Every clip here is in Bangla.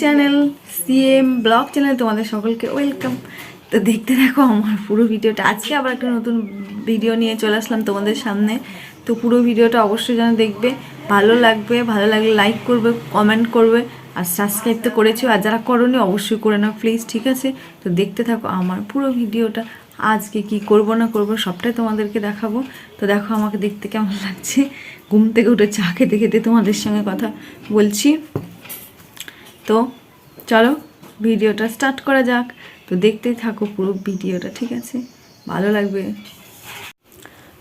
চ্যানেল সিএম ব্লগ চ্যানেল তোমাদের সকলকে ওয়েলকাম তো দেখতে দেখো আমার পুরো ভিডিওটা। আজকে আবার একটা নতুন ভিডিও নিয়ে চলে আসলাম তোমাদের সামনে। তো পুরো ভিডিওটা অবশ্যই যেন দেখবে। ভালো লাগবে, ভালো লাগলে লাইক করবে কমেন্ট করবে, আর সাবস্ক্রাইব তো করেছ। আর যারা করনি, অবশ্যই করে নাও প্লিজ ঠিক আছে? তো দেখতে থাকো আমার পুরো ভিডিওটা। আজকে কি করব না করব, সবটাই তোমাদেরকে দেখাবো। তো দেখো আমাকে দেখতে কেমন লাগছে। ঘুম থেকে উঠে চা খেতে খেতে তোমাদের সঙ্গে কথা বলছি। তো চলো ভিডিওটা স্টার্ট করা যাক। তো দেখতেই থাকো পুরো ভিডিওটা, ঠিক আছে? ভালো লাগবে।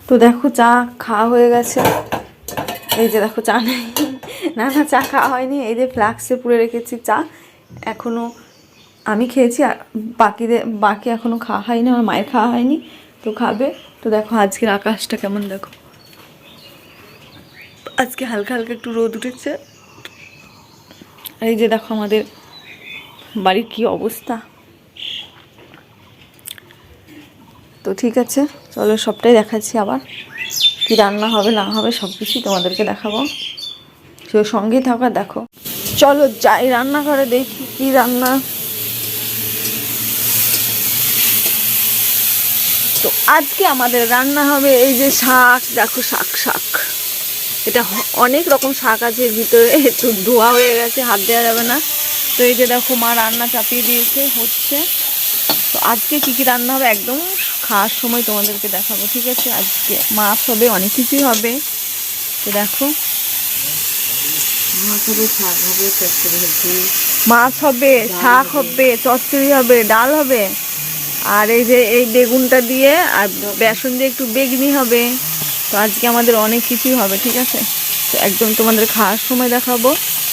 তো দেখো চা খাওয়া হয়ে গেছে। এই যে দেখো চা নেই। না না, চা খাওয়া হয়নি। এই যে ফ্লাক্সে পুরে রেখেছি চা। এখনও আমি খেয়েছি আর বাকিদের, বাকি এখনও খাওয়া হয়নি, আমার মায়ের খাওয়া হয়নি। তো খাবে। তো দেখো আজকের আকাশটা কেমন দেখো। আজকে হালকা হালকা একটু রোদ উঠেছে। আর এই যে দেখো আমাদের বাড়ির কি অবস্থা। তো ঠিক আছে, চলো সবটাই দেখাচ্ছি আবার। কি রান্না হবে, না হবে সব কিছুই তোমাদেরকে দেখাবো। তো সঙ্গেই থাকা দেখো। চলো যাই রান্না করে দেখি কি রান্না। তো আজকে আমাদের রান্না হবে এই যে শাক, দেখো শাক শাক। এটা অনেক রকম শাক আছে ভিতরে একটু ধোয়া হয়ে গেছে হাত দেওয়া যাবে না। তো এই যে দেখো মা রান্না চাপিয়ে দিয়েছে হচ্ছে। তো আজকে কী কী রান্না হবে একদম খাওয়ার সময় তোমাদেরকে দেখাবো ঠিক আছে? আজকে মাছ হবে অনেক কিছুই হবে। তো দেখো। মাছ হবে শাক হবে চচ্চড়ি হবে। ডাল হবে। আর এই যে এই বেগুনটা দিয়ে আর বেসন দিয়ে একটু বেগনি হবে। তো আজকে আমাদের অনেক কিছুই হবে, ঠিক আছে? তো একদম তোমাদের খাওয়ার সময় দেখাবো।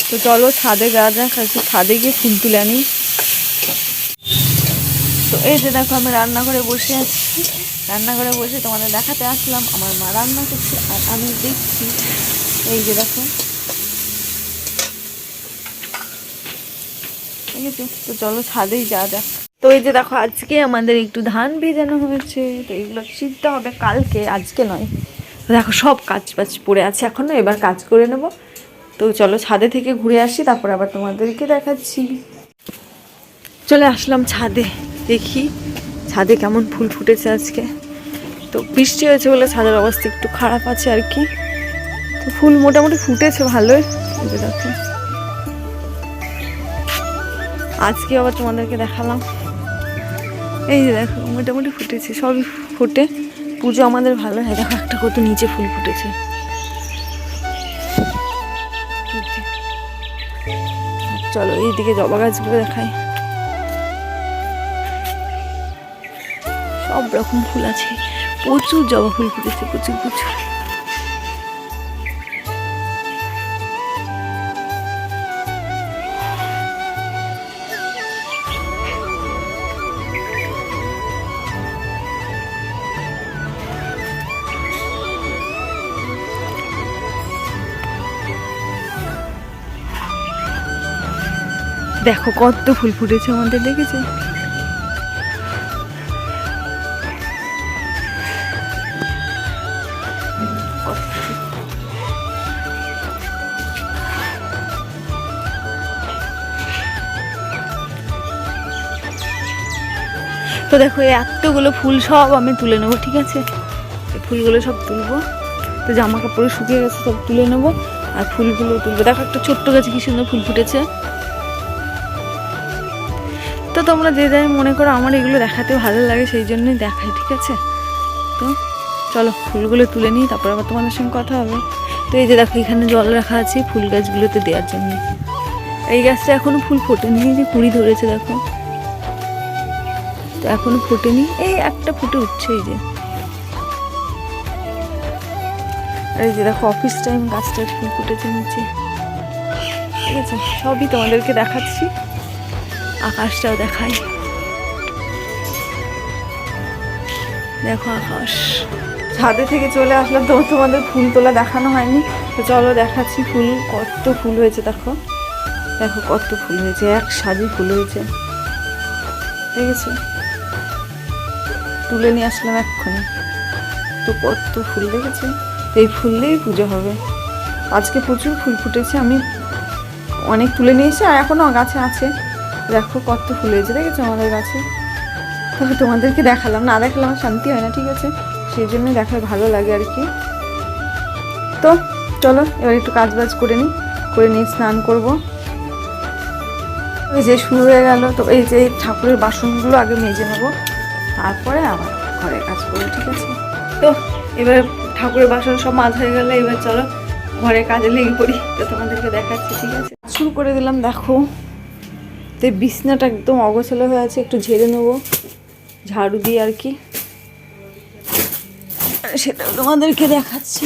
তো চলো ছাদে যাওয়া যাক একটু ছাদে গিয়ে ফুল তুলে আনি। তো এই যে দেখো আমি রান্নাঘরে বসে আছি। রান্নাঘরে বসে তোমাদের দেখাতে আসলাম, আমার মা রান্না করছে, আর আমি দেখছি, এই যে দেখো। ঠিক আছে তো চলো ছাদেই যা যাক। তো এই যে দেখো, আজকে আমাদের একটু ধান ভেজানো হয়েছে, তো এগুলো সিদ্ধ হবে কালকে, আজকে নয়। দেখো, সব কাজ বাজ পড়ে আছে এখনও, এবার কাজ করে নেব। তো চলো ছাদে থেকে ঘুরে আসি, তারপর আবার তোমাদেরকে দেখাচ্ছি। চলে আসলাম ছাদে, দেখি ছাদে কেমন ফুল ফুটেছে আজকে। তো বৃষ্টি হয়েছে বলে ছাদের অবস্থা একটু খারাপ আছে আর কি। তো ফুল মোটামুটি ফুটেছে ভালোই দেখো। আজকে আবার তোমাদেরকে দেখালাম। এই যে দেখো, মোটামুটি ফুটেছে, সবই ফুটে। পুজো আমাদের ভালো হয়। দেখো একটা কত নিচে ফুল ফুটেছে। চলো, এইদিকে জবা গাছগুলো দেখাই। সব রকম ফুল আছে। প্রচুর জবা ফুল ফুটেছে, প্রচুর প্রচুর। দেখো কত ফুল ফুটেছে আমাদের দেখেছে। তো দেখো এতগুলো ফুল সব আমি তুলে নেব, ঠিক আছে? ফুলগুলো সব তুলবো। তো জামা কাপড়ে শুকিয়ে গেছে, সব তুলে নেব। আর ফুলগুলো তুলবো। দেখো, একটা ছোট্ট গাছে কি সুন্দর ফুল ফুটেছে। তো তোমরা যে যাই মনে করো আমার এগুলো দেখাতে ভালো লাগে, সেই জন্যই দেখাই, ঠিক আছে? তো চলো, ফুলগুলো তুলে নিই, তারপর আবার তোমাদের সঙ্গে কথা হবে। তো এই যে দেখো, এখানে জল রাখা আছে ফুল গাছগুলোতে দেওয়ার জন্য। এই গাছটা এখনও ফুল ফোটেনি যে কুড়ি ধরেছে, দেখো। তো এখনও ফোটেনি, এই একটা ফুটে উঠছে, এই যে। এই যে দেখো অফিস টাইম গাছটার ফুল ফুটেছে নিচে। ঠিক আছে, সবই তোমাদেরকে দেখাচ্ছি। আকাশটাও দেখাই। দেখো আকাশ। ছাদে থেকে চলে আসলাম তো তোমাদের ফুল তোলা দেখানো হয়নি। তো চলো দেখাচ্ছি ফুল, কত ফুল হয়েছে দেখো। দেখো কত ফুল হয়েছে, এক সাজি ফুল হয়েছে। দেখেছ? তুলে নিয়ে আসলাম এক্ষুনি। তো কত ফুল দেখেছ? এই ফুল দিয়েই পুজো হবে। আজকে প্রচুর ফুল ফুটেছে, আমি অনেক তুলে নিয়ে এসে আর এখনও গাছে আছে। দেখো কত ফুল হয়েছে, দেখেছ আমাদের গাছে? তবে তোমাদেরকে দেখালাম, না দেখালাম আমার শান্তি হয় না, ঠিক আছে? সেই জন্য দেখায় ভালো লাগে আর কি। তো চলো, এবার একটু কাজ বাজ করে নিই, করে নিয়ে স্নান করব। এই যে শুরু হয়ে গেল, তো এই যে ঠাকুরের বাসনগুলো আগে মেজে নেব, তারপরে আবার ঘরে কাজ করব, ঠিক আছে? তো এবার ঠাকুরের বাসন সব মাছ হয়ে গেলে, এবার চলো ঘরে কাজে লেগে পড়ি, তো তোমাদেরকে দেখাচ্ছি, ঠিক আছে? শুরু করে দিলাম, দেখো। তো বিছনাটা একদম অগোছালো হয়ে আছে, একটু ঝেড়ে নেব। ঝাড়ু দিয়ে আর কি। সেটা তোমাদেরকে দেখাচ্ছি।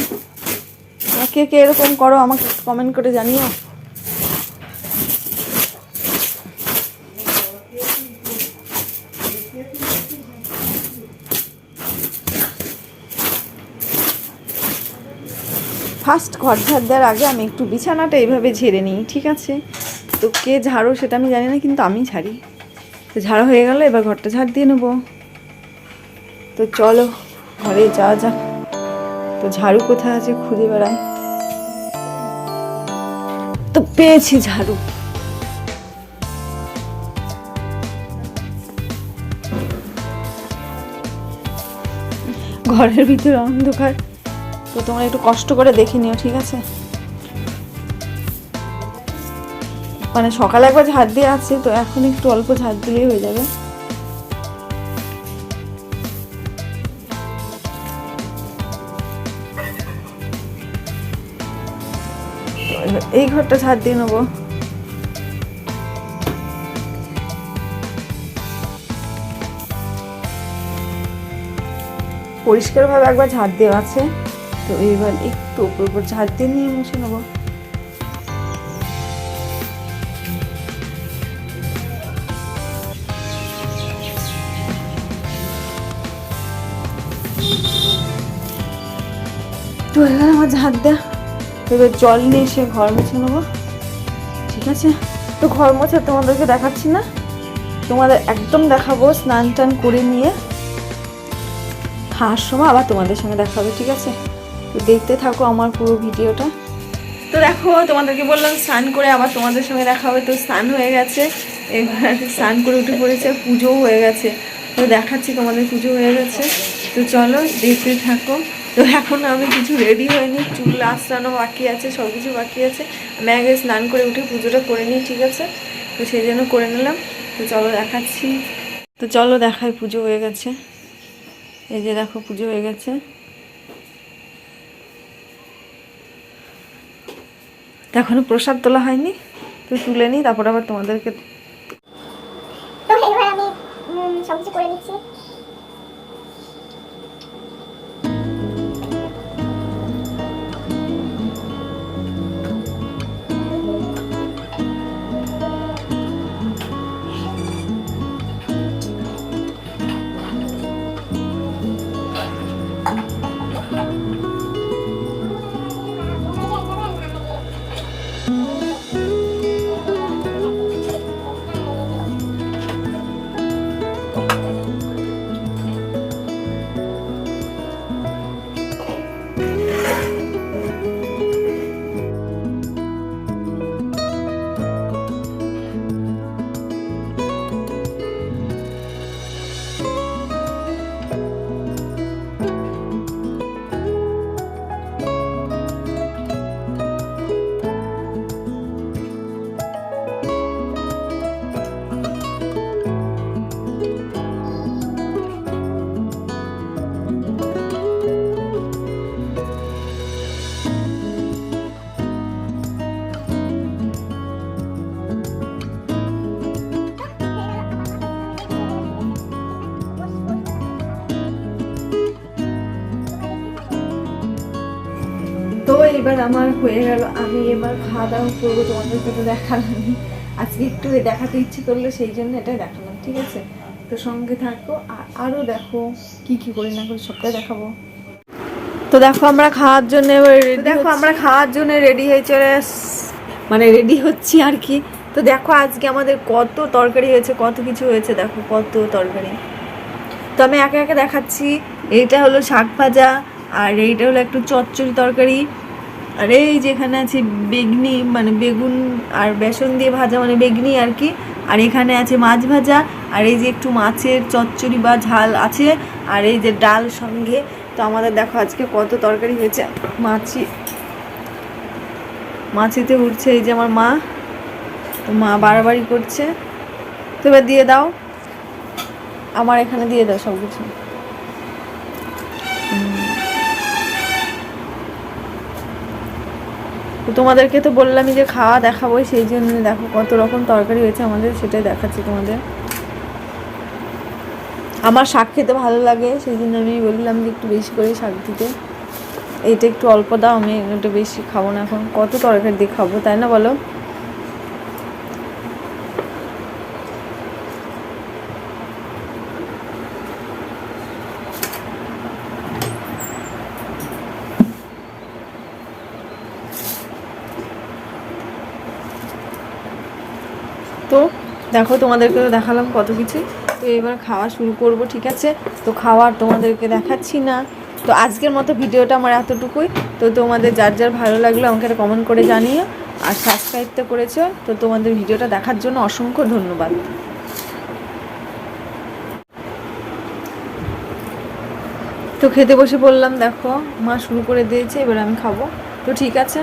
কে কে এরকম করো, আমাকে কমেন্ট করে জানিও। ফার্স্ট ঘর ঝাড় দেওয়ার আগে আমি একটু বিছানাটা এইভাবে ঝেড়ে নিই, ঠিক আছে? তো কে ঝাড়ো সেটা আমি জানি না, কিন্তু আমি ঝাড়ি। তো ঝাড়া হয়ে গেল, এবার ঘরটা ঝাড় দিয়ে নেব। তো চলো, ঘরে যাওয়া যাক তো ঝাড়ু কোথায় আছে খুঁজে বেড়াই। তো পেয়েছি ঝাড়ু। ঘরের ভিতরে অন্ধকার। তো তোমরা একটু কষ্ট করে দেখে নিও, ঠিক আছে? মানে সকালে একবার ঝাড় দিয়ে আছে তো এখন একটু অল্প ঝাড় দিলেই হয়ে যাবে। এই ঘরটা ঝাড় দিয়ে নেব। পরিষ্কারভাবে একবার ঝাড় দেওয়া আছে, তো এবার একটু উপর উপর ঝাড় দিয়ে নিয়ে মুছে নেব। তো এবার আমার ঝাড় দেয়া এবার জল নিয়ে এসে ঘর মুছে নেব। ঠিক আছে? তো ঘর মোছা তোমাদেরকে দেখাচ্ছি না। তোমাদের একদম দেখাবো, স্নান টান করে নিয়ে। খাওয়ার সময় আবার তোমাদের সঙ্গে দেখা হবে, ঠিক আছে? তো দেখতে থাকো আমার পুরো ভিডিওটা। তো দেখো, তোমাদেরকে বললাম স্নান করে আবার তোমাদের সঙ্গে দেখা হবে। তো স্নান হয়ে গেছে। এবার স্নান করে উঠে পড়েছে, পুজোও হয়ে গেছে। তো দেখাচ্ছি তোমাদের পুজো হয়ে গেছে। তো চলো, দেখতে থাকো। তো এখন আমি কিছু রেডি হয়নি, চুল আসানো বাকি আছে সব কিছু বাকি আছে। আমি আগে স্নান করে উঠে পুজোটা করে নিই, ঠিক আছে? তো সেই জন্য করে নিলাম। তো চলো দেখাচ্ছি। তো চলো দেখাই, পুজো হয়ে গেছে। এই যে দেখো, পুজো হয়ে গেছে। এখনও প্রসাদ তোলা হয়নি, তো তুলে নিই, তারপর আবার তোমাদেরকে সব কিছু করে নিচ্ছি। তো এবার আমার হয়ে গেল আমি এবার খাওয়া দাওয়া করব তোমাদের সাথে দেখালাম। আজকে একটু দেখাতে ইচ্ছে করল সেই জন্য এটা দেখালাম ঠিক আছে? তো সঙ্গে থাকো আর আরও দেখো কি কি করি না করি সবটাই দেখাবো। তো দেখো আমরা খাওয়ার জন্য দেখো আমরা খাওয়ার জন্য রেডি হয়ে চলে মানে রেডি হচ্ছি আর কি। তো দেখো আজকে আমাদের কত তরকারি হয়েছে কত কিছু হয়েছে দেখো কত তরকারি। তো আমি একে একে দেখাচ্ছি। এইটা হলো শাক ভাজা আর এইটা হলো একটু চচ্চড়ি তরকারি। আর এই যেখানে আছে বেগনি মানে বেগুন আর বেসন দিয়ে ভাজা মানে বেগনি আর কি, আর এখানে আছে মাছ ভাজা, আর এই যে একটু মাছের চচ্চড়ি বা ঝাল আছে, আর এই যে ডাল সঙ্গে। তো আমাদের দেখো আজকে কত তরকারি হয়েছে। মাছি, মাছিতে উঠছে এই যে আমার মা, তো মা বাড়াবাড়ি করছে। তো এবার দিয়ে দাও। আমার এখানে দিয়ে দাও সব কিছু তোমাদেরকে তো বললামই যে খাওয়া দেখাবো, সেই জন্য দেখো কত রকম তরকারি হয়েছে আমাদের, সেটাই দেখাচ্ছি তোমাদের। আমার শাক খেতে ভালো লাগে, সেই জন্য আমি বললাম যে একটু বেশি করে শাক দিতে। এটা একটু অল্প দাও, আমি একটু বেশি খাব না এখন। কত তরকারি দিয়ে খাব, তাই না বলো তো দেখো, তোমাদেরকে দেখালাম কত কিছু। তো এবার খাওয়া শুরু করব, ঠিক আছে? তো খাওয়ার তোমাদেরকে দেখাচ্ছি না। তো আজকের মতো ভিডিওটা আমার এতটুকুই। তো তোমাদের যার যার ভালো লাগল আমাকে একটা কমেন্ট করে জানিও। আর সাবস্ক্রাইব তো করেছ, তো তোমাদের ভিডিওটা দেখার জন্য অসংখ্য ধন্যবাদ। তো খেতে বসে বললাম, দেখো, মা শুরু করে দিয়েছে, এবার আমি খাব। তো ঠিক আছে?